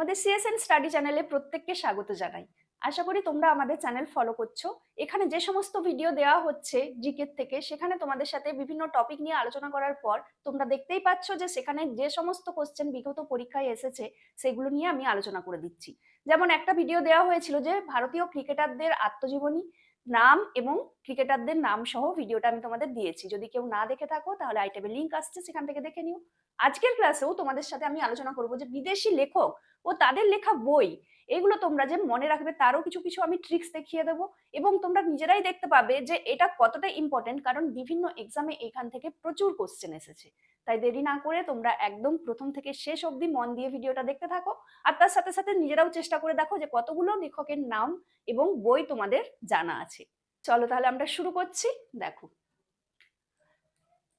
আমাদের CSN study চ্যানেলে প্রত্যেককে স্বাগত জানাই। আশা করি তোমরা আমাদের চ্যানেল ফলো করছ। এখানে যে সমস্ত ভিডিও দেওয়া হচ্ছে জিকের থেকে, সেখানে তোমাদের সাথে বিভিন্ন টপিক নিয়ে আলোচনা করার পর তোমরা দেখতেই পাচ্ছ যে সেখানে যে সমস্ত কোশ্চেন বিগত পরীক্ষায় এসেছে, সেগুলো নিয়ে আমি আলোচনা করে দিচ্ছি। যেমন একটা ভিডিও দেওয়া হয়েছিল যে, ভারতীয় ক্রিকেটারদের আত্মজীবনী নাম এবং ক্রিকেটারদের নাম সহ ভিডিওটা আমি তোমাদের দিয়েছি। যদি কেউ না দেখে থাকো, তাহলে আইটেমে লিঙ্ক আসছে, সেখান থেকে দেখে নিও। আজকের ক্লাসেও তোমাদের সাথে আমি আলোচনা করব যে বিদেশি লেখক ও তাদের লেখা বই এগুলো তোমরা যে মনে রাখবে তারও কিছু কিছু আমি ট্রিক্স দেখিয়ে দেবো। এবং তোমরা নিজেরাই দেখতে পাবে যে এটা কতটা ইম্পর্টেন্ট কারণ বিভিন্ন এক্সামে এখান থেকে প্রচুর কোশ্চেন এসেছে। তাই দেরি না করে তোমরা একদম প্রথম থেকে শেষ অবধি মন দিয়ে ভিডিওটা দেখতে থাকো। আর তার সাথে সাথে নিজেরাও চেষ্টা করে দেখো যে কতগুলো লেখকের নাম এবং বই তোমাদের জানা আছে। চলো তাহলে আমরা শুরু করছি। দেখো।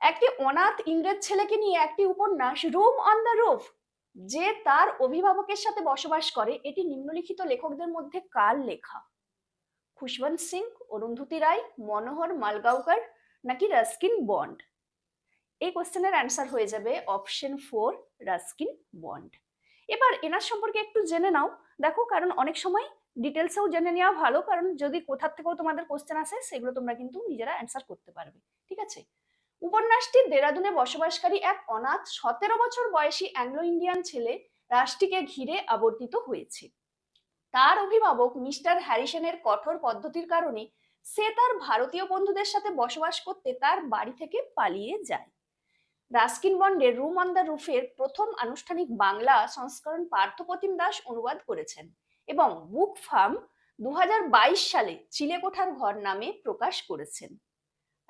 একটি অনাথ ইংরেজ ছেলেকে নিয়ে একটি উপন্যাস, রুম অন দ্য রুফ যে তার অভিভাবকের সাথে বসবাস করে, এটি নিম্নলিখিত লেখকদের মধ্যে কার লেখা? খুশবন্ত সিং, অরুন্ধতী রায়, মনোহর মালগাঁওকর নাকি রাস্কিন বন্ড? এই কোশ্চেনের অ্যান্সার হয়ে যাবে অপশন ফোর রাস্কিন বন্ড। এবার এনার সম্পর্কে একটু জেনে নাও। দেখো, কারণ অনেক সময় ডিটেলসেও জেনে নেওয়া ভালো, কারণ যদি কোথার থেকেও তোমাদের কোশ্চেন আসে, সেগুলো তোমরা কিন্তু নিজেরা অ্যান্সার করতে পারবে। ঠিক আছে? উপন্যাসটি দেরাদুনে বসবাসকারী এক অনাথ সতেরো বছর বয়সী অ্যাংলো ইন্ডিয়ান ছেলে রাষ্ট্রটিকে ঘিরে আবর্তিত হয়েছে। তার অভিভাবক মিস্টার হ্যারিসনের কঠোর পদ্ধতির কারণে সে তার ভারতীয় বন্ধুদের সাথে বসবাস করতে তার বাড়ি থেকে পালিয়ে যায়। রাস্কিন বন্ডের রুম অন দ্য রুফের প্রথম আনুষ্ঠানিক বাংলা সংস্করণ পার্থপ্রতিম দাস অনুবাদ করেছেন এবং বুক ফার্ম দু হাজার বাইশ সালে চিলেকোঠার ঘর নামে প্রকাশ করেছেন।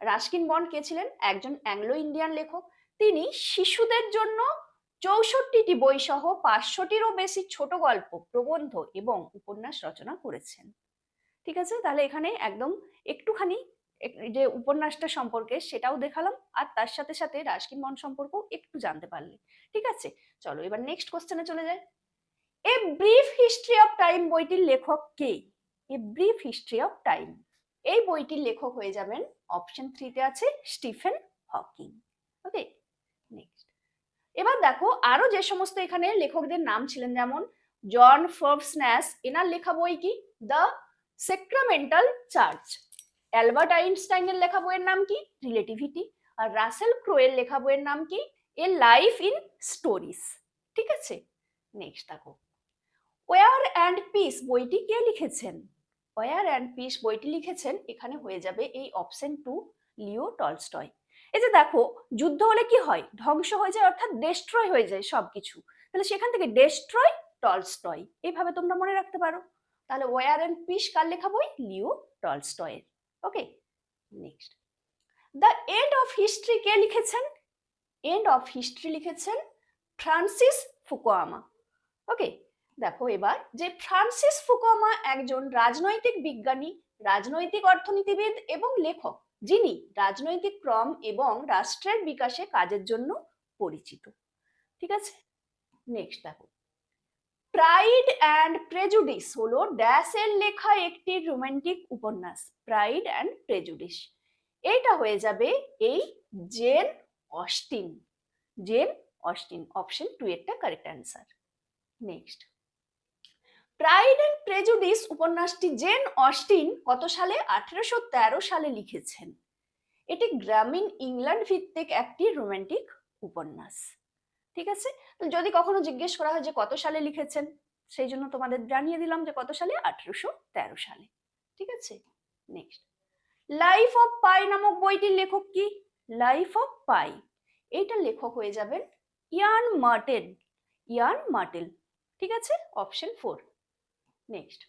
রাস্কিন বন্ড কে ছিলেন? একজন অ্যাংলো ইন্ডিয়ান লেখক। তিনি শিশুদের জন্য চৌষট্টিটি বই সহ পাঁচশোটিরও বেশি ছোট গল্প, প্রবন্ধ এবং উপন্যাস রচনা করেছেন। ঠিক আছে? তাহলে এখানে একদম একটুখানি যে উপন্যাসটা সম্পর্কে সেটাও দেখালাম, আর তার সাথে সাথে রাস্কিন বন্ড সম্পর্কেও একটু জানতে পারলে। ঠিক আছে? চলো এবার নেক্সট কোশ্চেনে চলে যাই। A brief history of time বইটির লেখক কে? A brief history of time এই বইটির লেখক হয়ে যাবেন অপশন থ্রিতে আছে স্টিফেন হকিং। ওকে নেক্সট এবার দেখো, আরও যে সমস্ত এখানে লেখকদের নাম ছিলেন, যেমন জন ফোর্বস ন্যাস, এনার লেখা বই কি? The সেক্রামেন্টাল church. অ্যালবার্ট আইনস্টাইনের লেখা বইয়ের নাম কি? রিলেটিভিটি। আর রাসেল ক্রোয়ের লেখা বইয়ের নাম কি? A life in stories. ঠিক আছে? নেক্সট দেখো। ওয়ার অ্যান্ড পিস বইটি কে লিখেছেন? ওয়ার অ্যান্ড পিস বইটি লিখেছেন, এখানে হয়ে যাবে এই অপশন টু লিও টলস্টয়। এই যে দেখো, যুদ্ধ হলে কি হয়? ধ্বংস হয়ে যায়, অর্থাৎ ডেস্ট্রয় হয়ে যায় সবকিছু। তাহলে সেখান থেকে ডেস্ট্রয় টলস্টয়। এইভাবে তোমরা মনে রাখতে পারো। তাহলে ওয়ার অ্যান্ড পিস কার লেখা বই? Leo টলস্টয়ের। Okay next the end of history কে লিখেছেন? এন্ড অফ হিস্ট্রি লিখেছেন ফ্রান্সিস ফুকোয়ামা ওকে দেখো এবার যে ফ্রান্সিস ফুকোয়ামা একজন রাজনৈতিক বিজ্ঞানী, রাজনৈতিক অর্থনীতিবিদ এবং লেখক, যিনি রাজনৈতিক ক্রম এবং রাষ্ট্রের বিকাশে কাজের জন্য পরিচিত। ঠিক আছে? নেক্সট দেখো। প্রাইড অ্যান্ড প্রেজুডিস হলো ড্যাশের লেখা একটি রোমান্টিক উপন্যাস প্রাইড অ্যান্ড প্রেজুডিস এইটা হয়ে যাবে এই Jane Austen Jane Austen option two এরটা correct answer next Pride and Prejudice উপন্যাসটি জেন অস্টিন কত সালে? আঠেরোশো তেরো সালে লিখেছেন। এটি গ্রামীণ ইংল্যান্ড ভিত্তিক একটি রোমান্টিক উপন্যাস। ঠিক আছে? যদি কখনো জিজ্ঞেস করা হয় যে কত সালে লিখেছেন, সেই জন্য তোমাদের জানিয়ে দিলাম যে কত সালে? আঠেরোশো তেরো সালে। ঠিক আছে? নেক্সট লাইফ অফ পাই নামক বইটির লেখক কি? লাইফ অফ পাই এইটার লেখক হয়ে যাবেন ইয়ান মার্টেল ইয়ান মার্টেল ঠিক আছে? Option four. Next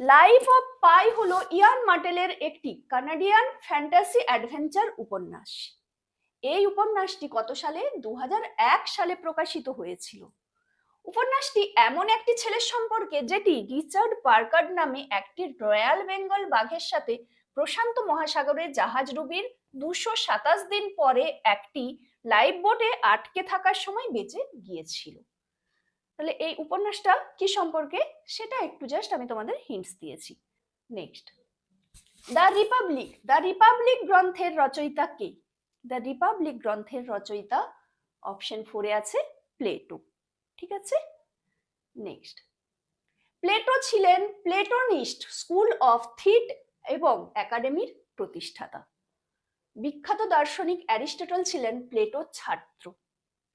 life of pi হলো ইয়ান মার্টেলের একটি কানাডিয়ান ফ্যান্টাসি অ্যাডভেঞ্চার উপন্যাস। এই উপন্যাসটি কত সালে? দু হাজার এক সালে প্রকাশিত হয়েছিল। উপন্যাসটি এমন একটি ছেলের সম্পর্কে যেটি রিচার্ড পার্কার্ড নামে একটি রয়্যাল বেঙ্গল বাঘের সাথে প্রশান্ত মহাসাগরে জাহাজডুবির দুশো সাতাশ দিন পরে একটি লাইফ বোটে আটকে থাকার সময় বেঁচে গিয়েছিল। তাহলে এই উপন্যাসটা কি সম্পর্কে? সেটা একটু জাস্ট আমি তোমাদের হিন্টস দিয়েছি। Next the republic the republic গ্রন্থের রচয়িতা কে? দ্য রিপাবলিক গ্রন্থের রচয়িতা অপশন ফোরে আছে প্লেটো ঠিক আছে? নেক্সট প্লেটো ছিলেন প্লেটোনিস্ট স্কুল অফ থিট এবং একাডেমির প্রতিষ্ঠাতা। বিখ্যাত দার্শনিক অ্যারিস্টটল ছিলেন প্লেটোর ছাত্র।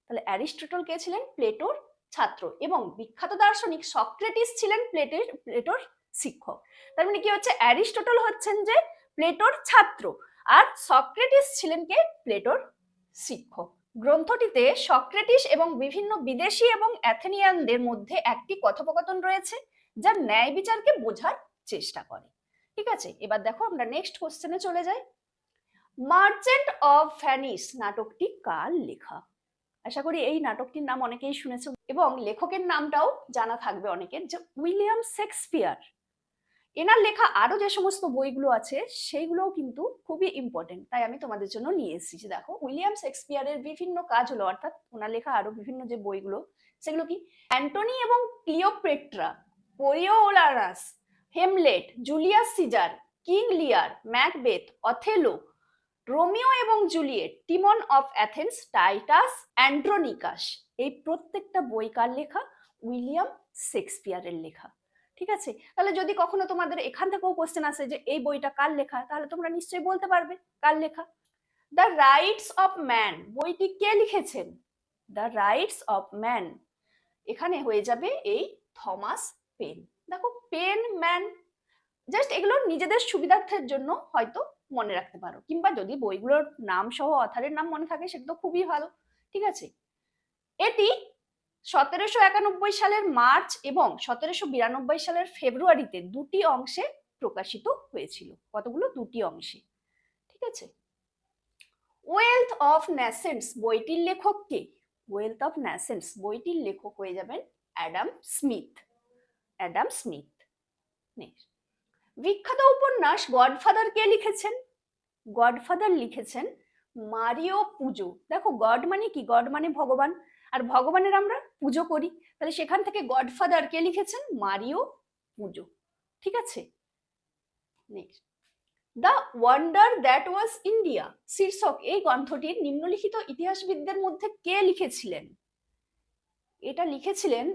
তাহলে অ্যারিস্টটল কে ছিলেন? প্লেটোর ছাত্র এবং বিখ্যাত দার্শনিক সক্রেটিস ছিলেন প্লেটের, প্লেটোর শিক্ষক। তার মানে কি হচ্ছে? অ্যারিস্টটল হচ্ছেন যে প্লেটোর ছাত্র আর সক্রেটিস ছিলেন কে? প্লেটোর শিক্ষক। গ্রন্থটিতে সক্রেটিস এবং বিভিন্ন বিদেশি এবং অ্যাথেনিয়ানদের মধ্যে একটি কথোপকথন রয়েছে যা ন্যায় বিচারকে বোঝার চেষ্টা করে। ঠিক আছে? এবার দেখো আমরা নেক্সট কোশ্চেনে চলে যাই। মার্চেন্ট অফ ভ্যানিস নাটকটি কার লেখা? আশা করি এই নাটকটির নাম অনেকেই শুনেছ। এবং লেখকের নামটাও জানা থাকবে অনেকের, যে উইলিয়াম শেক্সপিয়ার। এনার লেখা আরও যে সমস্ত বইগুলো আছে, সেইগুলোও কিন্তু খুবই ইম্পর্টেন্ট তাই আমি তোমাদের জন্য নিয়ে এসেছি। যে দেখো, উইলিয়াম শেক্সপিয়ারের বিভিন্ন কাজ হলো, অর্থাৎ ওনার লেখা আরও বিভিন্ন যে বইগুলো, সেগুলো কি? অ্যান্টনি এবং Cleopatra, Coriolanus, Hamlet, Julius Caesar, King Lear, Macbeth, Othello, Romeo এবং Juliet, Timon of Athens, Titus, Andronicus. এই প্রত্যেকটা বই কার লেখা? উইলিয়াম শেক্সপিয়ারের লেখা। ঠিক আছে? তাহলে যদি কখনো তোমাদের এখান থেকেও কোশ্চেন আসে যে এই বইটা কার লেখা? তাহলে তোমরা নিশ্চয়ই বলতে পারবে কার লেখা? দ্য রাইটস অফ ম্যান বইটি কে লিখেছেন? দ্য রাইটস অফ ম্যান এখানে হয়ে যাবে এই থমাস পেন। দেখো, পেন, ম্যান, জাস্ট এগুলো নিজেদের সুবিধার্থের জন্য হয়তো মনে রাখতে পারো। কিংবা যদি বইগুলোর নাম সহ অথারের নাম মনে থাকে, সেটা তো খুবই ভালো। ঠিক আছে? এটি সতেরোশো একানব্বই সালের মার্চ এবং সতেরোশো বিরানব্বই সালের ফেব্রুয়ারিতে দুটি অংশে প্রকাশিত হয়েছিল। কতগুলো? দুটি অংশে। ঠিক আছে? ওয়েলথ অফ ন্যাসেন্স বইটির লেখক কে? ওয়েলথ অফ ন্যাসেন্স বইটির লেখক হয়ে যাবেন অ্যাডাম স্মিথ। Adam Smith. বিখ্যাত উপন্যাস গডফাদার কে লিখেছেন? গডফাদার লিখেছেন মারিও পুজো। দেখো, গড মানে কি? গড মানে ভগবান। আর ভগবানের আমরা পুজো করি। তাহলে সেখান থেকে গডফাদার কে লিখেছেন? Mario Puzo. ঠিক আছে? Next the wonder that was India শীর্ষক এই গ্রন্থটির নিম্নলিখিত ইতিহাসবিদদের মধ্যে কে লিখেছিলেন? এটা লিখেছিলেন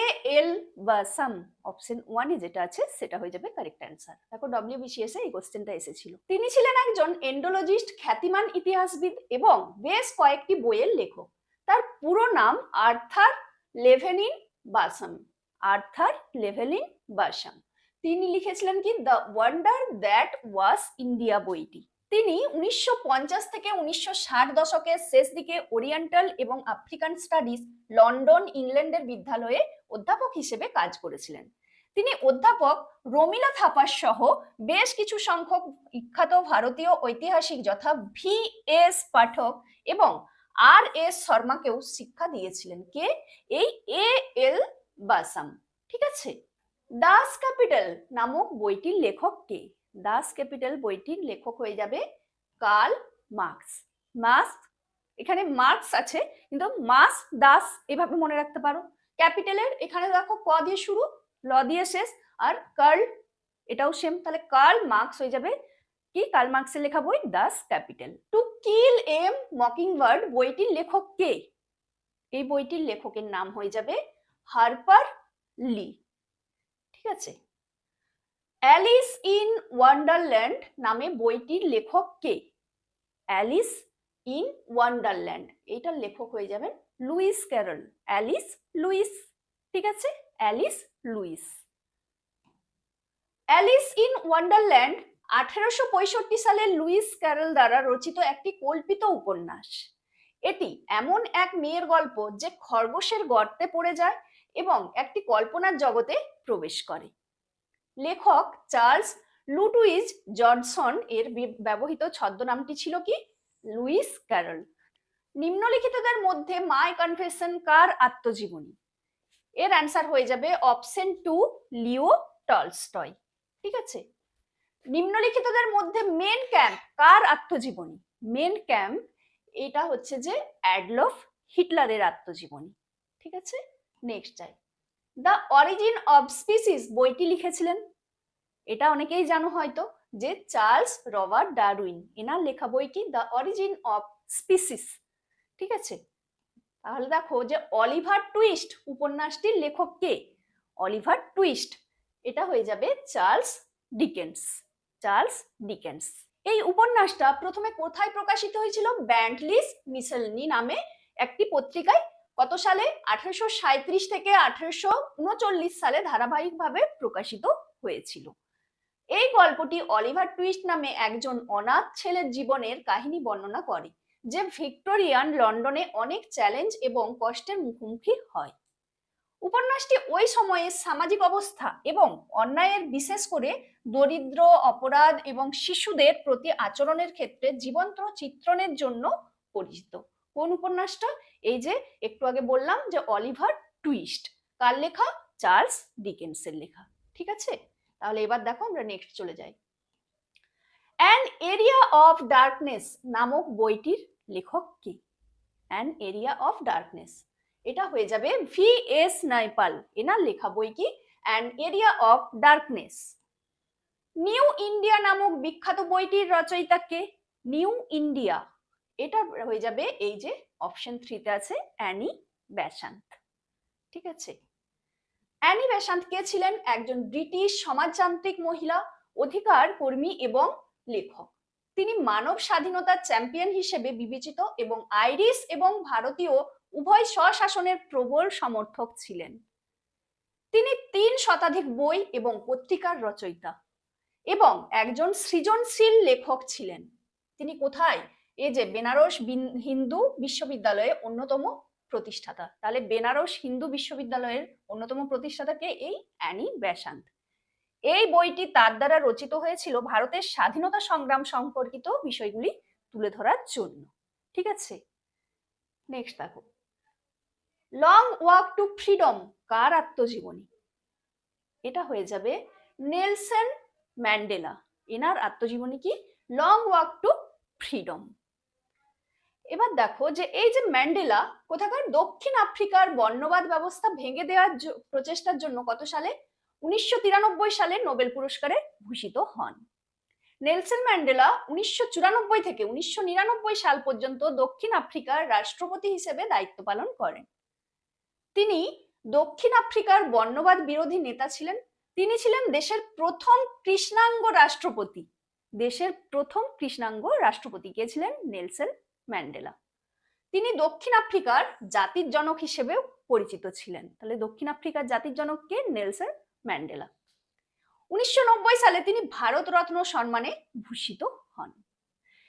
এ এল বাসাম অপশন ওয়ানে যেটা আছে, সেটা হয়ে যাবে কারেক্ট অ্যান্সার দেখো ডব্লিউ বিসিএস এই কোশ্চেনটা এসেছিল। তিনি ছিলেন একজন এন্ডোলজিস্ট খ্যাতিমান ইতিহাসবিদ এবং বেশ কয়েকটি বইয়ের লেখক। তার পুরো নাম আর্থার লেভেনিন বাসাম, আর্থার লেভেলিন বাসাম। তিনি লিখেছিলেন কি, the wonder that was India বইটি। তিনি উনিশশো পঞ্চাশ থেকে উনিশশো দশকের শেষ দিকে ওরিয়েন্টাল এবং আফ্রিকান স্টাডিজ লন্ডন, ইংল্যান্ডের বিদ্যালয়ে অধ্যাপক হিসেবে কাজ করেছিলেন। তিনি অধ্যাপক রমিলা থাপার সহ বেশ কিছু সংখ্যক বিখ্যাত ভারতীয় ঐতিহাসিক যথা ভি এস পাঠক এবং আর এস শর্মাকেও শিক্ষা দিয়েছিলেন কে? এই এ এল বাসাম। ঠিক আছে? দাস ক্যাপিটাল নামক বইটির লেখক কে? দাস ক্যাপিটাল বইটির লেখক হয়ে যাবে কার্ল মার্কস। মার্কস, এখানে মার্কস আছে, কিন্তু মাস দাস এভাবে মনে রাখতে পারো। ক্যাপিটালের এখানে দেখো ক দিয়ে শুরু, ল দিয়ে শেষ, আর কার্ল, এটাও সেম তাহলে কার্ল মার্কস হয়ে যাবে কি? কার্ল মার্কসের লেখা বই Das Kapital. To kill a mockingbird বইটির লেখক কে? এই বইটির লেখকের নাম হয়ে যাবে হারপার লি। ঠিক আছে? অ্যালিস ইন ওয়ান্ডারল্যান্ড নামে বইটির লেখক কে? Alice in Wonderland. এটার লেখক হয়ে যাবেন লুইস ক্যারল। Alice Lewis. ঠিক আছে? Alice Lewis. Alice in Wonderland আঠেরোশো সালে লুইস ক্যারল দ্বারা রচিত একটি কল্পিত উপন্যাস। এটি এমন এক মেয়ের গল্প যে খরগোশের গর্তে পড়ে যায় এবং একটি কল্পনার জগতে প্রবেশ করে। লেখক চার্লস লুটুইজ জনসন এর ব্যবহৃত ছদ্মনামটি ছিল কি? Luis Carroll. নিম্নলিখিতদের মধ্যে মাই কনফেশন কার আত্মজীবনী? এর অ্যান্সার হয়ে যাবে অপশন টু লিও টলস্টয়। ঠিক আছে? নিম্নলিখিতদের মধ্যে মেন ক্যাম্প কার আত্মজীবনী? মেন ক্যাম্প এটা হচ্ছে যে অ্যাডলফ হিটলারের আত্মজীবনী। ঠিক আছে? নেক্সট যাই। দ্য অরিজিন অব স্পিসিস বইটি লিখেছিলেন। এটা অনেকেই জানো হয়তো যে চার্লস রবার্ট ডারউইন। এনার লেখা বই কি দ্য অরিজিন অফ স্পিসিস ঠিক আছে? তাহলে দেখো যে অলিভার টুইস্ট উপন্যাসটির লেখক কে? Oliver twist. এটা হয়ে যাবে চার্লস ডিকেন্স। Charles Dickens. এই উপন্যাসটা প্রথমে কোথায় প্রকাশিত হয়েছিল? ব্যান্ডলিস মিসেলনি নামে একটি পত্রিকায়। কত সালে? আঠারোশো থেকে আঠারোশো উনচল্লিশ সালে ধারাবাহিকভাবে প্রকাশিত হয়েছিল। এই গল্পটি অলিভার টুইস্ট নামে একজন অনাথ ছেলের জীবনের কাহিনী বর্ণনা করে, যে ভিক্টোরিয়ান লন্ডনে অনেক চ্যালেঞ্জ এবং কষ্টের মুখোমুখি হয়। উপন্যাসটি ওই সময়ে সামাজিক অবস্থা এবং অন্যায়ের বিশেষ করে দরিদ্র, অপরাধ এবং শিশুদের প্রতি আচরণের ক্ষেত্রে জীবন্ত চিত্রণের জন্য পরিচিত। কোন উপন্যাসটা? এই যে একটু আগে বললাম যে অলিভার টুইস্ট, কার লেখা? চার্লস ডিকেন্সের লেখা। ঠিক আছে? তাহলে এবার দেখো আমরা নেক্সট চলে যাই। অ্যান এরিয়া অফ ডার্কনেস নামক বইটির লেখক কি? অ্যান এরিয়া অফ ডার্কনেস এটা হয়ে যাবে ভি এস নাইপাল এনার লেখা বই কি? An area of darkness new India নামক বিখ্যাত বইটির রচয়িতা কে? নিউ ইন্ডিয়া এটা হয়ে যাবে এই যে অপশন থ্রিতে আছে অ্যানি ব্যাসান্ত ঠিক আছে? অ্যানি ব্যাসান্ত কে ছিলেন একজন ব্রিটিশ সমাজতান্ত্রিক মহিলা, অধিকার কর্মী এবং লেখক। তিনি মানব স্বাধীনতার চ্যাম্পিয়ন হিসেবে বিবেচিত এবং আইরিশ এবং ভারতীয় উভয় স্বশাসনের প্রবল সমর্থক ছিলেন। তিনি তিন শতাধিক বই এবং পত্রিকার রচয়িতা এবং একজন সৃজনশীল লেখক ছিলেন। তিনি কোথায়? এই যে বেনারস হিন্দু বিশ্ববিদ্যালয়ে অন্যতম প্রতিষ্ঠাতা। তাহলে বেনারস হিন্দু বিশ্ববিদ্যালয়ের অন্যতম প্রতিষ্ঠাতাকে এই অ্যানি ব্যাসান্ত এই বইটি তার দ্বারা রচিত হয়েছিল ভারতের স্বাধীনতা সংগ্রাম সম্পর্কিত বিষয়গুলি তুলে ধরার জন্য। ঠিক আছে? নেক্সট দেখো। লং ওয়াক টু ফ্রিডম কার আত্মজীবনী? এটা হয়ে যাবে নেলসন ম্যান্ডেলা। এনার আত্মজীবনী কি? লং ওয়াক টু ফ্রিডম এবার দেখো যে এই যে ম্যান্ডেলা কোথাকার দক্ষিণ আফ্রিকার বর্ণবাদ ব্যবস্থা ভেঙে দেওয়ার প্রচেষ্টার জন্য কত সালে? উনিশশো তিরানব্বই সালে নোবেল পুরস্কারে ভূষিত হন। নেলসন ম্যান্ডেলা উনিশশো চুরানব্বই থেকে উনিশশো নিরানব্বই সাল পর্যন্ত দক্ষিণ আফ্রিকার রাষ্ট্রপতি হিসেবে দায়িত্ব পালন করেন। তিনি দক্ষিণ আফ্রিকার বর্ণবাদ বিরোধী নেতা ছিলেন। তিনি ছিলেন দেশের প্রথম কৃষ্ণাঙ্গ রাষ্ট্রপতি। দেশের প্রথম কৃষ্ণাঙ্গ রাষ্ট্রপতি কে ছিলেন? Nelson Mandela. তিনি দক্ষিণ আফ্রিকার জাতির জনক হিসেবেও পরিচিত ছিলেন। তাহলে দক্ষিণ আফ্রিকার জাতির জনক কে? Nelson Mandela. উনিশশো নব্বই সালে তিনি ভারত রত্ন সম্মানে ভূষিত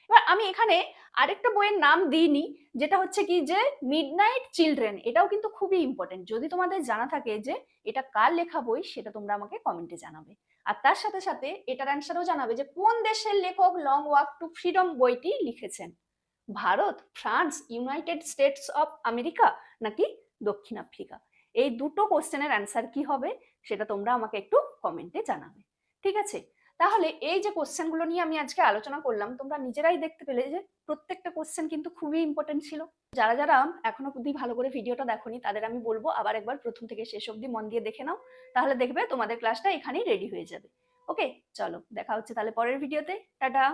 এবার আমি এখানে আরেকটা বইয়ের নাম দিইনি, যেটা হচ্ছে কি যে মিডনাইট চিলড্রেন এটাও কিন্তু খুবই ইম্পর্টেন্ট যদি তোমাদের জানা থাকে যে এটা কার লেখা বই, সেটা তোমরা আমাকে কমেন্টে জানাবে। আর তার সাথে সাথে এটার অ্যান্সারও জানাবে যে কোন দেশের লেখক লং ওয়াক টু ফ্রিডম বইটি লিখেছেন? Bharat, France United States of America নাকি দক্ষিণ আফ্রিকা? এই দুটো কোশ্চেনের অ্যান্সার কি হবে, সেটা তোমরা আমাকে একটু কমেন্টে জানাবে। ঠিক আছে? তাহলে এই যে কোশ্চেনগুলো নিয়ে আমি আজকে আলোচনা করলাম, তোমরা নিজেরাই দেখতে পেলে যে প্রত্যেকটা কোশ্চেন কিন্তু খুবই ইম্পর্টেন্ট ছিল। যারা যারা এখনও অব্দি ভালো করে ভিডিওটা দেখোনি, তাদের আমি বলব আবার একবার প্রথম থেকে শেষ অবধি মন দিয়ে দেখে নাও, তাহলে দেখবে তোমাদের ক্লাসটা এখানেই রেডি হয়ে যাবে। ওকে চলো, দেখা হচ্ছে তাহলে পরের ভিডিওতে টাটা!